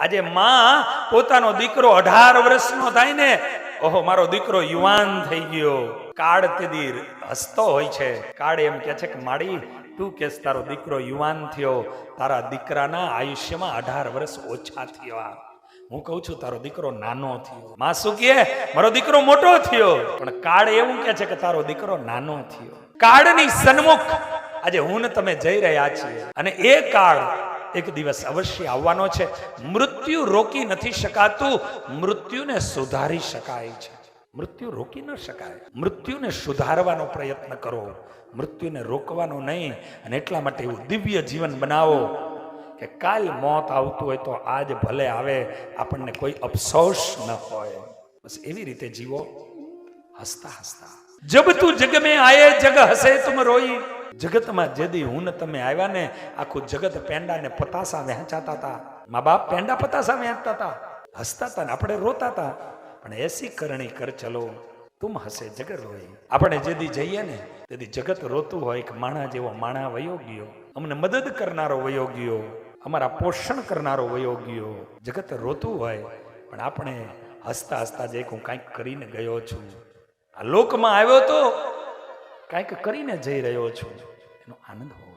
આજે માં પોતાનો દીકરો અઢાર વર્ષનો થાય ને, ઓહો, મારો દીકરો યુવાન થઈ ગયો. કાળ તેદી હસતો હોય છે. કાળ એમ કે છે કે, માડી, તું કે તારો દીકરો યુવાન થયો. તારા દીકરાના આયુષ્યમાં અઢાર વર્ષ ઓછા થયા. હું કહું છું, તારો દીકરો નાનો થયો. માં શું કહે? મારો દીકરો મોટો થયો. પણ કાળ એવું કે છે કે, તારો દીકરો નાનો થયો. કાળની સન્મુખ આજે હું ને તમે જઈ રહ્યા છીએ. અને એ કાળ એક દિવસ અવશ્ય આવવાનો છે. મૃત્યુ રોકી નથી શકાતું. મૃત્યુને સુધારી શકાય છે. મૃત્યુ રોકી ન શકાય. મૃત્યુને સુધારવાનો પ્રયત્ન કરો. મૃત્યુને રોકવાનો નહીં અને એટલા માટે એવું દિવ્ય જીવન બનાવો કે કાલ મોત આવતું હોય તો આજ ભલે આવે, આપણને કોઈ અફસોસ ન હોય. બસ એવી રીતે જીવો. હસતા હસતા. જબ તું જગ મેં આયે, જગ હસે તુમ રોઈ. જગતમાં જેદી હું તમે આવ્યા ને, આખું જગત પેંડા ને પતાસા વહેંચાતા હતા મા બાપ પેંડા પતાસા વહેંચતા હતા હસતા હતા ને આપણે રોતા હતા પણ એસી કરણી કર ચલો, તુમ હસે જગત રોય આપણે જેદી જઈએ ને તેથી જગત રોતું હોય કે માણા જેવો માણા વયો ગયો. અમને મદદ કરનારો વયો ગયો. અમારા પોષણ કરનારો વયો ગયો. જગત રોતું હોય, પણ આપણે હસતા હસતા જે હું કાંઈક કરીને ગયો છું. આ લોકમાં આવ્યો તો કાંઈક કરીને જઈ રહ્યો છું. એનો આનંદ હોવો